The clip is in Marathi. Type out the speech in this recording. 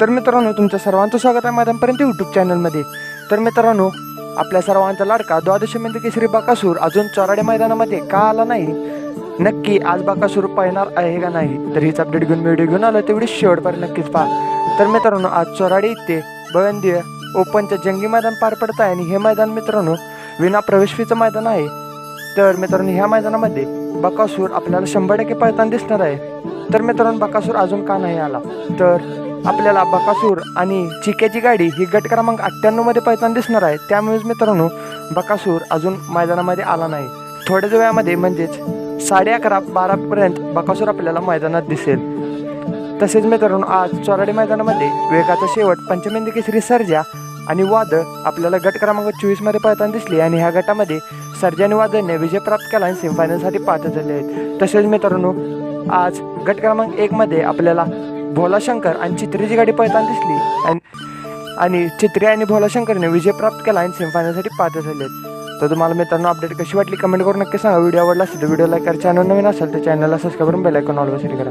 तर मित्रांनो तुमचं सर्वांचं स्वागत आहे माझ्यापर्यंत यूट्यूब चॅनलमध्ये तर मित्रांनो आपल्या सर्वांचा लाडका द्वादश मिंद केसरी बाकासूर अजून चोराडे मैदानामध्ये का आला नाही? नक्की आज बाकासूर पळणार आहे का नाही? तर हीच अपडेट घेऊन व्हिडिओ घेऊन आलो तेवढी शेवटपर्यंत नक्कीच पहा. तर मित्रांनो आज चोराडे इथे बळंदीय ओपनचं जंगी मैदान पार पडत आहे आणि हे मैदान मित्रांनो विना प्रवेशफीचं मैदान आहे. तर मित्रांनो ह्या मैदानामध्ये बकासूर आपल्याला शंभर टक्के पळताना दिसणार आहे. तर मित्रांनो बकासूर अजून का नाही आला? तर आपल्याला बकासूर आणि चिक्याची गाडी ही गट क्रमांक अठ्ठ्याण्णवमध्ये पैताना दिसणार आहे. त्यामुळेच मित्रांनो बकासूर अजून मैदानामध्ये आला नाही. थोड्याच वेळामध्ये म्हणजेच साडे अकरा बारापर्यंत बकासूर आपल्याला मैदानात दिसेल. तसेच मित्रांनो आज चोराडे मैदानामध्ये वेगाचा शेवट पंचमेंदी केसरी सर्जा आणि वादळ आपल्याला गट क्रमांक चोवीसमध्ये पळताना दिसली आणि ह्या गटामध्ये सर्जा आणि वादळने विजय प्राप्त केला आणि सेमीफायनलसाठी पात्र झाले आहेत. तसेच मित्रांनो आज गट क्रमांक एकमध्ये आपल्याला भोलाशंकर आणि चित्रीची गाडी पळताना दिसली. आणि आणि चित्री आणि भोलाशंकरने विजय प्राप्त केला आणि सेमीफायनलसाठी पात्र झाले आहेत तर तुम्हाला मित्रांनो अपडेट कशी वाटली? कमेंट करून नक्की सांगा. व्हिडिओ आवडला असेल तर व्हिडिओ लाईक करा. चॅनल नवीन असेल तर चॅनलला सबस्क्राईब करून बेलायकॉन ऑलवर सेट करा.